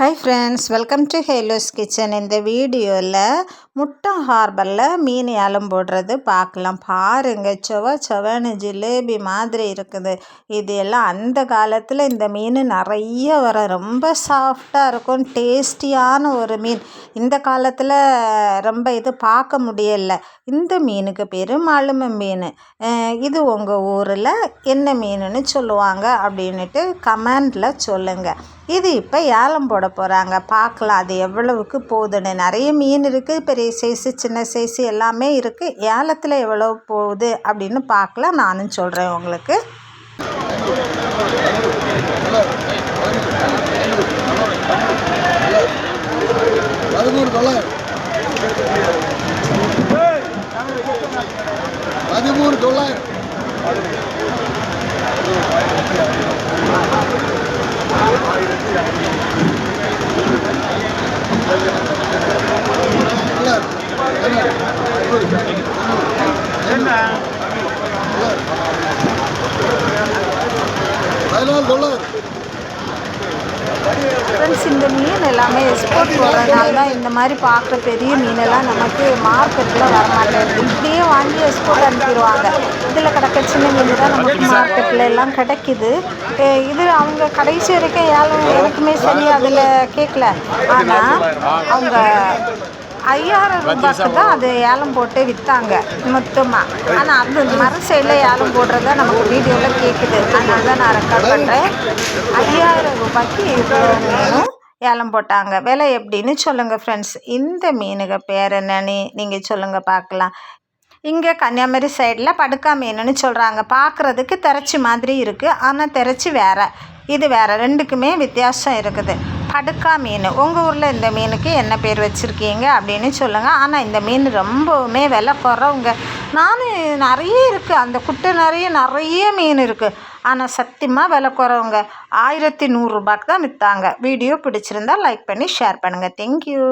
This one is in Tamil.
Hi friends welcome to Hello's Kitchen இந்த வீடியோவில் முட்டை ஹார்பரில் மீன் ஏலம் போடுறது பார்க்கலாம். பாருங்கள் செவ செவனு ஜிலேபி மாதிரி இருக்குது. இது எல்லாம் அந்த காலத்தில் இந்த மீன் நிறைய வர ரொம்ப சாஃப்டாக இருக்கும் டேஸ்டியான ஒரு மீன். இந்த காலத்தில் ரொம்ப இது பார்க்க முடியலை. இந்த மீனுக்கு பேர் மழும மீன். இது உங்கள் ஊரில் என்ன மீனுன்னு சொல்லுவாங்க அப்படின்ட்டு கமெண்டில் சொல்லுங்கள் இது இப்போ ஏலம் போட போகிறாங்க பார்க்கலாம் அது எவ்வளவுக்கு போகுதுன்னு. நிறைய மீன் இருக்குது பெரிய சைஸு சின்ன சைஸு எல்லாமே இருக்குது ஏலத்தில் எவ்வளோ போகுது அப்படின்னு பார்க்கலாம் நானும் சொல்கிறேன் உங்களுக்கு. பதிமூணு டாலர் என்ன? ஃப்ரெண்ட்ஸ் இந்த மீன் எல்லாமே எக்ஸ்போர்ட் போடுறதுனால தான் இந்த மாதிரி பார்க்குற பெரிய மீனெல்லாம் நமக்கு மார்க்கெட்டில் வரமாட்டேங்குது. இப்படியே வாங்கி எக்ஸ்போர்ட் அனுப்பிடுவாங்க. இதில் கிடக்க சின்ன மீன் தான் நமக்கு மார்க்கெட்டில் எல்லாம் கிடைக்கிது. இது அவங்க கடைசி வரைக்கும் யாரும் எனக்குமே சரி அதில் கேட்கல ஆனால் அவங்க ஐயாயிரம் ரூபாய்க்கு தான் அது ஏலம் போட்டு விற்றாங்க மொத்தமாக ஆனால் அந்த மர சைடில் ஏலம் போடுறத நமக்கு வீடியோவில் கேட்குது அதனால தான் நான் ரெக்கார்ட் பண்ணுறேன் ஐயாயிரம் ரூபாய்க்கு இவ்வளோ மீனும் ஏலம் போட்டாங்க. விலை எப்படின்னு சொல்லுங்கள் ஃப்ரெண்ட்ஸ் இந்த மீனுக பேர் என்னன்னு நீங்கள் சொல்லுங்கள் பார்க்கலாம். இங்கே கன்னியாகுமரி சைடில் படுக்கா மீனுன்னு சொல்கிறாங்க பார்க்குறதுக்கு திரச்சி மாதிரி இருக்குது ஆனால் திரச்சி வேறு. இது வேறு. ரெண்டுக்குமே வித்தியாசம் இருக்குது. படுக்கா மீன். உங்கள் ஊரில் இந்த மீனுக்கு என்ன பேர் வச்சுருக்கீங்க அப்படின்னு சொல்லுங்கள் ஆனால் இந்த மீன் ரொம்பவுமே விலை குறவுங்க. நானும் நிறைய இருக்குது அந்த குட்டை நிறைய நிறைய மீன் இருக்குது ஆனால் சத்தியமாக விலை குறவுங்க. ஆயிரத்தி நூறுரூபாக்கு தான் விற்றாங்க வீடியோ பிடிச்சிருந்தா லைக் பண்ணி ஷேர் பண்ணுங்கள் தேங்க்யூ